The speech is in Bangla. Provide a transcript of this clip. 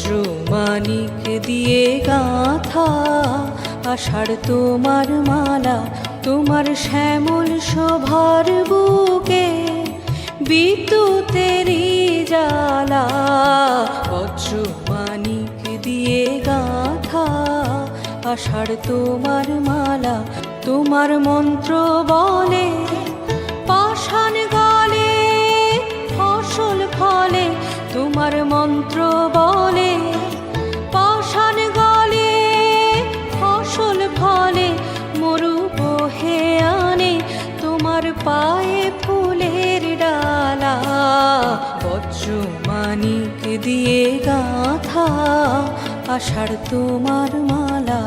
বজ্র মানিক দিয়ে গাঁথা, আষাঢ় তোমার মালা, তোমার শ্যামল শোভার বুকে, বিদ্যুতের জালা বজ্র মানিক দিয়ে গাঁথা, আষাঢ় তোমার মালা, তোমার মন্ত্র বলে, পাষাণ ফসল ফলে, তোমার মন্ত্র ফলে মরু বহে আনে, তোমার পায়ে ফুলের ডালা। বজ্র মানিক দিয়ে গাথা আষাঢ় তোমার মালা।